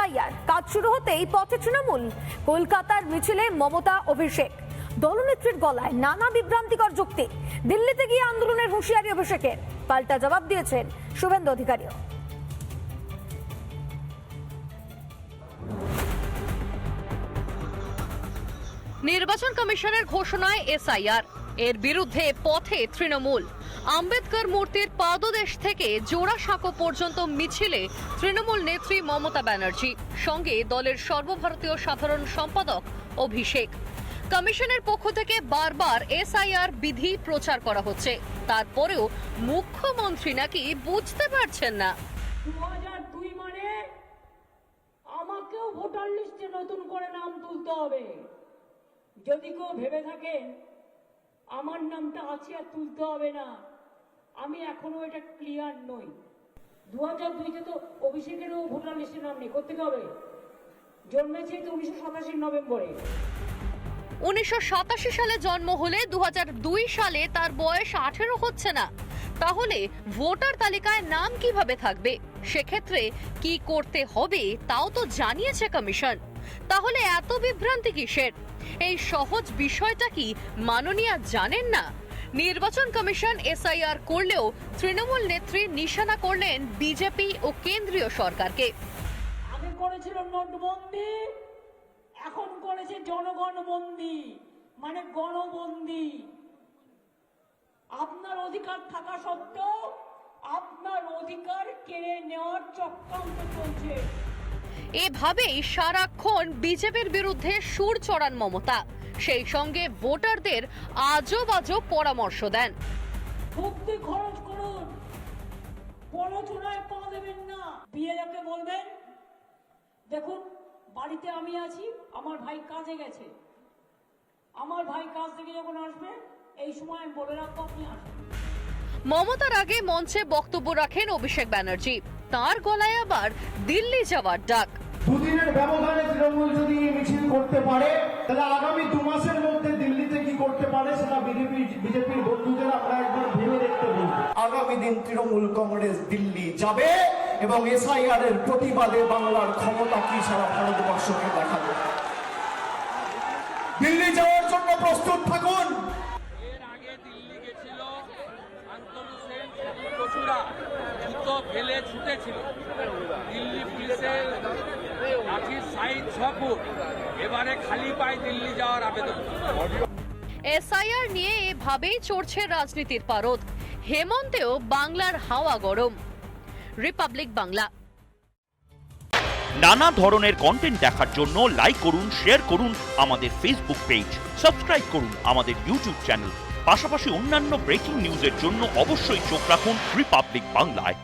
SIR কাজ শুরু হতেই পথে তৃণমূল। কলকাতার মিছিলে মমতা, অভিষেক। দলনেত্রীর গলায় নানা বিভ্রান্তিকর যুক্তি। দিল্লিতে গিয়ে আন্দোলনের হুঁশিয়ারি অভিষেকের। পাল্টা জবাব দিয়েছেন শুভেন্দু অধিকারীও। নির্বাচন কমিশনের ঘোষণায় এসআইআর। এর বিরুদ্ধে পথে তৃণমূল। আম্বেদকর মূর্তির পাদদেশ থেকে জোড়া জোড়াসাঁকো পর্যন্ত মিছিলে তৃণমূল নেত্রী মমতা ব্যানার্জি, সঙ্গে দলের সর্বভারতীয় সাধারণ সম্পাদক অভিষেক। কমিশনের পক্ষ থেকে বারবার এসআইআর বিধি প্রচার করা হচ্ছে। তারপরেও মুখ্যমন্ত্রী নাকি বুঝতে পারছেন না। দুই মানে আমাকেও ভোটার লিস্টে নতুন করে নাম তুলতে হবে। যদি কেউ ভেবে থাকেন আমার নামটা আছে আর তুলতে হবে না। আমি এখনও এটা ক্লিয়ার নই। দু হাজার দুইতে তো অভিষেকেরও ভোটার লিস্টে নাম নেই, করতে হবে? জন্মেছে তো উনিশশো সাতাশি নভেম্বরে। উনিশশো সালে জন্ম হলে দুহাজার দুই সালে তার বয়স আঠেরো হচ্ছে না। তাহলে ভোটার তালিকায় নাম কীভাবে থাকবে? সেক্ষেত্রে কি করতে হবে তাও তো জানিয়েছে কমিশন। তাহলে এত বিভ্রান্তি কিসের? এই সহজ বিষয়টা কি মাননীয়া জানেন না? নির্বাচন কমিশন এসআইআর করলেও তৃণমূল নেত্রী নিশানা করলেন বিজেপি ও কেন্দ্রীয় সরকারকে। আগে করেছিল নোটবন্দি এখন করেছে জনগণবন্দি মানে গণবন্দি। আপনার অধিকার থাকা সত্ত্বেও আপনার অধিকার কেড়ে নেওয়ার চক্রান্ত চলছে। এভাবেই সারাক্ষণ বিজেপির বিরুদ্ধে সুর চড়ান মমতা। সেই সঙ্গে ভোটারদের আজব আজব পরামর্শ দেন। শক্তি খরচ করুন। পড়াশোনায় পা দেবেন না। বিয়েলোকে বলবেন দেখুন বাড়িতে আমি আছি আমার ভাই কাজে গেছে। আমার ভাই কাজ থেকে যখন আসবে এই সময় আমি বলে রাখব আপনি আসবেন। মমতার আগে মঞ্চে বক্তব্য রাখেন অভিষেক ব্যানার্জি। তার গলায় আবার দিল্লি যাওয়ার ডাক। দুদিনের ব্যবধানে তৃণমূল যদি এই মিছিল করতে পারে তাহলে আগামী দু মাসের মধ্যে দিল্লিতে কি করতে পারে সেটা বিজেপি বিজেপির বন্ধুদের আমরা একবার ভেবে দেখতে বলব আগামী দিন তৃণমূল কংগ্রেস দিল্লি যাবে এবং এসআইআর এর প্রতিবাদে বাংলার ক্ষমতা কি সারা ভারতবর্ষকে দেখাবে? দিল্লি যাওয়ার জন্য প্রস্তুত থাকুন। এর আগে দিল্লি গেছিল কচুরা জুতো ফেলে ছুটেছিল। দিল্লি পুলিশের লাঠির সাইজ ছ ফুট। এবারে খালি পায়ে দিল্লি যাওয়ার আবেদন। এসআইআর নিয়ে এভাবেই চড়ছে রাজনীতির পারদ। হেমন্তেও বাংলার হাওয়া গরম। রিপাবলিক বাংলা। নানা ধরনের কন্টেন্ট দেখার জন্য লাইক করুন শেয়ার করুন আমাদের ফেসবুক পেজ সাবস্ক্রাইব করুন আমাদের ইউটিউব চ্যানেল পাশাপাশি অন্যান্য ব্রেকিং নিউজের জন্য অবশ্যই চোখ রাখুন রিপাবলিক বাংলায়